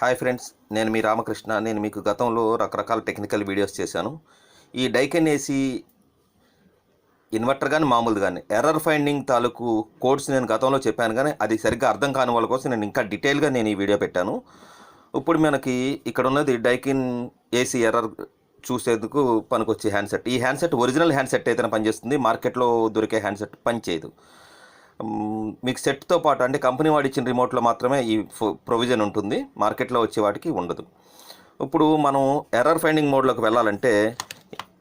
Hi friends నేను మీ రామకృష్ణ. నేను మీకు గతంలో రకరకాల టెక్నికల్ వీడియోస్ చేశాను. ఈ డైకెన్ ఏసీ ఇన్వర్టర్ కానీ మామూలు కానీ ఎర్రర్ ఫైండింగ్ తాలూకు కోడ్స్ నేను గతంలో చెప్పాను కానీ అది సరిగ్గా అర్థం కాని వాళ్ళ కోసం నేను ఇంకా డీటెయిల్గా నేను ఈ వీడియో పెట్టాను. ఇప్పుడు మనకి ఇక్కడ ఉన్నది డైకిన్ ఏసీ ఎర్రర్ చూసేందుకు పనికొచ్చే హ్యాండ్సెట్. ఈ హ్యాండ్సెట్ ఒరిజినల్ హ్యాండ్సెట్ అయితేనే పనిచేస్తుంది? మార్కెట్లో దొరికే హ్యాండ్సెట్ పనిచేయదు. మీకు సెట్తో పాటు అంటే కంపెనీ వాడు ఇచ్చిన రిమోట్లో మాత్రమే ఈ ప్రొవిజన్ ఉంటుంది. మార్కెట్లో వచ్చే వాటికి ఉండదు. ఇప్పుడు మనం ఎర్రర్ ఫైండింగ్ మోడ్లోకి వెళ్ళాలంటే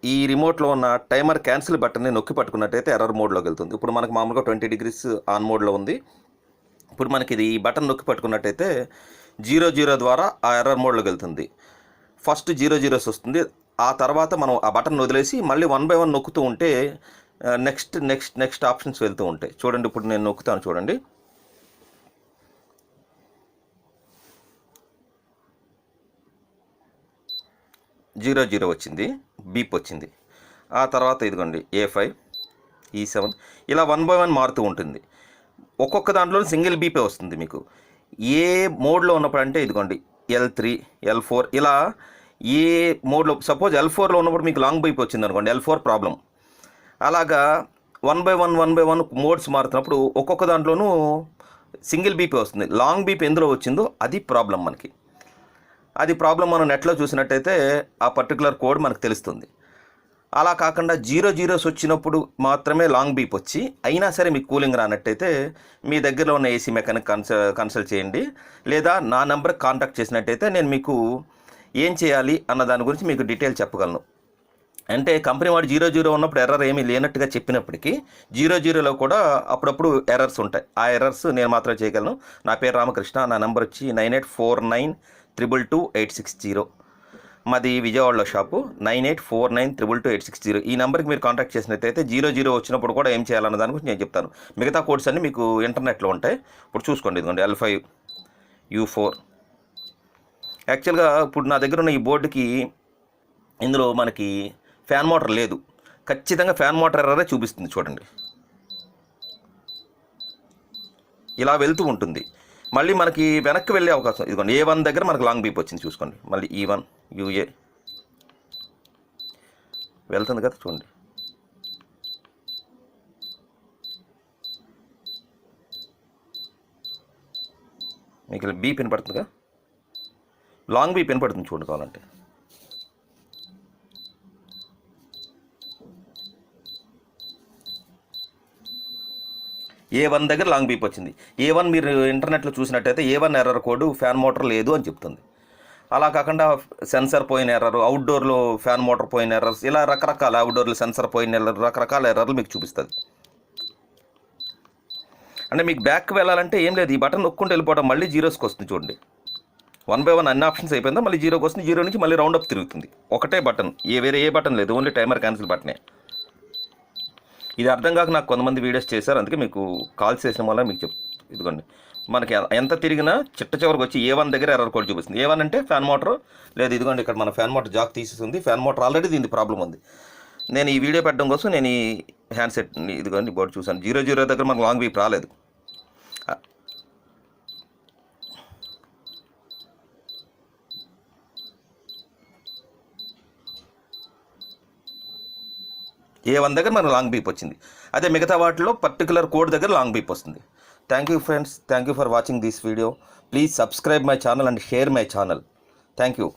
ఈ రిమోట్లో ఉన్న టైమర్ క్యాన్సిల్ బటన్ని నొక్కి పట్టుకున్నట్టయితే ఎర్రర్ మోడ్లోకి వెళ్తుంది. ఇప్పుడు మనకు మామూలుగా ట్వంటీ డిగ్రీస్ ఆన్ మోడ్లో ఉంది. ఇప్పుడు మనకి ఇది ఈ బటన్ నొక్కి పట్టుకున్నట్టయితే జీరో జీరో ద్వారా ఆ ఎర్రర్ మోడ్లోకి వెళ్తుంది. ఫస్ట్ జీరో జీరోస్ వస్తుంది. ఆ తర్వాత మనం ఆ బటన్ వదిలేసి మళ్ళీ వన్ బై వన్ నొక్కుతూ ఉంటే నెక్స్ట్ నెక్స్ట్ నెక్స్ట్ ఆప్షన్స్ వెళ్తూ ఉంటాయి. చూడండి ఇప్పుడు నేను నొక్కుతాను చూడండి. జీరో జీరో వచ్చింది. బీప్ వచ్చింది. ఆ తర్వాత ఇదిగోండి ఏ ఫైవ్ ఈ సెవెన్. ఇలా వన్ బై వన్ మారుతూ ఉంటుంది. ఒక్కొక్క దాంట్లో సింగిల్ బీపే వస్తుంది మీకు. ఏ మోడ్లో ఉన్నప్పుడు అంటే ఇదిగోండి ఎల్ త్రీ ఎల్ ఫోర్ ఇలా ఏ మోడ్లో సపోజ్ ఎల్ ఫోర్లో ఉన్నప్పుడు మీకు లాంగ్ బీప్ వచ్చింది అనుకోండి ఎల్ ఫోర్ ప్రాబ్లం అలాగా one by one one by one modes మారుతున్నప్పుడు ఒక్కొక్క దాంట్లోనూ సింగిల్ బీపీ వస్తుంది. లాంగ్ బీపీ ఎందులో వచ్చిందో అది ప్రాబ్లం మనకి. అది ప్రాబ్లం మనం నెట్లో చూసినట్టయితే ఆ పర్టికులర్ కోడ్ మనకు తెలుస్తుంది. అలా కాకుండా జీరో జీరోస్ వచ్చినప్పుడు మాత్రమే లాంగ్ బీప్ వచ్చి అయినా సరే మీకు కూలింగ్ రానట్టయితే మీ దగ్గరలో ఉన్న ఏసీ మెకానిక్ కన్సల్ కన్సల్ట్ చేయండి. లేదా నా నెంబర్కి కాంటాక్ట్ చేసినట్టయితే నేను మీకు ఏం చేయాలి అన్న దాని గురించి మీకు డీటెయిల్ చెప్పగలను. అంటే కంపెనీ వాడు జీరో జీరో ఉన్నప్పుడు ఎర్రర్ ఏమీ లేనట్టుగా చెప్పినప్పటికీ జీరో జీరోలో కూడా అప్పుడప్పుడు ఎర్రర్స్ ఉంటాయి. ఆ ఎర్రర్స్ నేను మాత్రం చేయగలను. నా పేరు రామకృష్ణ. నా నెంబర్ వచ్చి nine eight four nine triple two eight six zero. మాది విజయవాడలో shop. Nine eight four nine triple two eight six zero. ఈ నెంబర్కి మీరు కాంటాక్ట్ చేసినట్టయితే జీరో జీరో వచ్చినప్పుడు కూడా ఏం చేయాలన్న దాని గురించి నేను చెప్తాను. మిగతా కోడ్స్ అన్నీ మీకు ఇంటర్నెట్లో ఉంటాయి. ఇప్పుడు చూసుకోండి ఇదిగోండి. ఎల్ ఫైవ్ యూ ఫోర్ యాక్చువల్గా ఇప్పుడు నా దగ్గర ఉన్న ఈ బోర్డుకి ఇందులో మనకి ఫ్యాన్ మోటార్ లేదు. ఖచ్చితంగా ఫ్యాన్ మోటార్ ఎర్రరే చూపిస్తుంది చూడండి. ఇలా వెళ్తూ ఉంటుంది. మళ్ళీ మనకి వెనక్కి వెళ్ళే అవకాశం ఇదిగోండి ఏ వన్ దగ్గర మనకు లాంగ్ బీప్ వచ్చింది చూసుకోండి. మళ్ళీ ఈ వన్ యూఏ వెళ్తుంది కదా చూడండి. మీకు బీప్ వినపడుతుందిగా? లాంగ్ బీప్ వినపడుతుంది చూడండి కావాలంటే. ఏ వన్ దగ్గర లాంగ్ బీప్ వచ్చింది. ఏ వన్ మీరు ఇంటర్నెట్లో చూసినట్టయితే A one error code fan motor లేదు అని చెప్తుంది. అలా కాకుండా సెన్సర్ పోయిన ఎర్రర్ అవుట్డోర్లో ఫ్యాన్ మోటార్ పోయిన ఎర్రర్స్ ఇలా రకరకాల అవుట్డోర్లో సెన్సర్ పోయిన ఎర్రర్ రకరకాల ఎర్రర్లు మీకు చూపిస్తుంది. అంటే మీకు బ్యాక్ వెళ్ళాలంటే ఏం లేదు. ఈ బటన్ నొక్కుంటూ వెళ్ళిపోవడం మళ్ళీ జీరోస్కి వస్తుంది చూడండి. వన్ బై వన్ అన్ని ఆప్షన్స్ అయిపోయిందా? మళ్ళీ జీరోకి వస్తుంది. జీరో నుంచి మళ్ళీ రౌండ్ అప్ తిరుగుతుంది. ఒకటే బటన్ ఏ వేరే ఏ బటన్ లేదు. ఓన్లీ టైమర్ క్యాన్సిల్ బటనే ఇది అర్థం కాక నాకు కొంతమంది వీడియోస్ చేశారు. అందుకే మీకు కాల్ చేసిన వల్ల మీకు చెప్ ఇదిగోండి. మనకి ఎంత తిరిగినా చిట్ట చివరికి వచ్చి ఏ వన్ దగ్గర ఎర్రర్ కోడ్ చూపిస్తుంది. ఏ వన్ అంటే ఫ్యాన్ మోటార్ లేదు ఇదిగోండి ఇక్కడ మన ఫ్యాన్ మోటార్ జాక్ తీసేసింది. ఫ్యాన్ మోటార్ ఆల్రెడీ దీనికి ప్రాబ్లం ఉంది. నేను ఈ వీడియో పెట్టడం కోసం నేను ఈ హ్యాండ్సెట్ ఇదిగోండి బోర్డు చూసాను జీరో జీరో దగ్గర మనకు లాంగ్ వీప్ రాలేదు. ఏ వన్ దగ్గర మనకు లాంగ్ బీప్ వచ్చింది. అదే మిగతా వాటిలో పర్టికులర్ కోడ్ దగ్గర లాంగ్ బీప్ వస్తుంది. Thank you friends thank you for watching this video please subscribe my channel and share my channel thank you